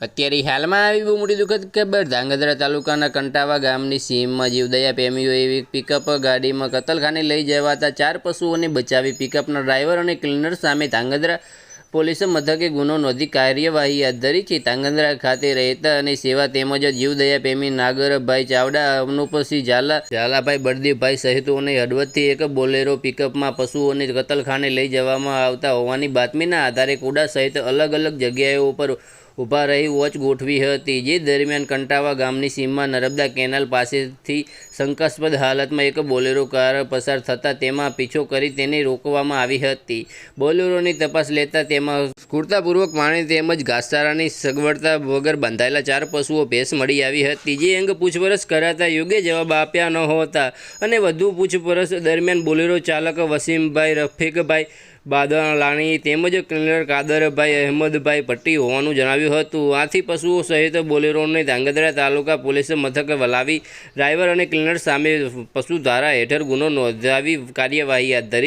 અત્યારે હાલમાં આવી બહુ મોટી દુઃખદ ખબર. ધાંગધ્રા તાલુકાના કંટાવા ગામની સીમમાં જીવદયા પ્રેમીઓ એવી પિકઅપ ગાડીમાં કતલખાને લઈ જવાતા ચાર પશુઓને બચાવી પિકઅપના ડ્રાઈવર અને ક્લીનર સામે ધાંગધ્રા પોલીસે મથકે ગુનો નોંધી કાર્યવાહી હાથ ધરી છે. ધાંગધ્રા ખાતે રહેતા અને સેવા તેમજ જીવદયા પ્રેમી નાગરભાઈ ચાવડા અનુપસિંહ ઝાલા, ઝાલાભાઈ બળદેવભાઈ સહિતોને હળવદથી એક બોલેરો પિકઅપમાં પશુઓને કતલખાને લઈ જવામાં આવતા હોવાની બાતમીના આધારે કુડા સહિત અલગ અલગ જગ્યાઓ પર ઊભા રહી વોચ ગોઠવી હતી. જે દરમિયાન કંટાવા ગામની સીમમાં નર્મદા કેનાલ પાસેથી શંકાસ્પદ હાલતમાં એક બોલેરો કાર પસાર થતાં તેમાં પીછો કરી તેને રોકવામાં આવી હતી. બોલેરોની તપાસ લેતા તેમાં સ્ફૂર્તાપૂર્વક પાણી તેમજ ઘાસચારાની સગવડતા વગર બંધાયેલા ચાર પશુઓ ભેંસ મળી આવી હતી. જે અંગે પૂછપરછ કરાતા યોગ્ય જવાબ આપ્યા ન હોતા અને વધુ પૂછપરછ દરમિયાન બોલેરો ચાલક વસીમભાઈ રફીકભાઈ બાદલાણી તેમજ ક્લીનર કાદરભાઈ અહેમદભાઈ ભટ્ટી હોવાનું જણાવ્યું હતું. આથી પશુઓ સહિત બોલેરોને ધાંગધ્રા તાલુકા પોલીસે મથકે વલાવી ડ્રાઈવર અને ક્લીનર સામે પશુ ધારા હેઠળ ગુનો નોંધાવી કાર્યવાહી હાથ ધરી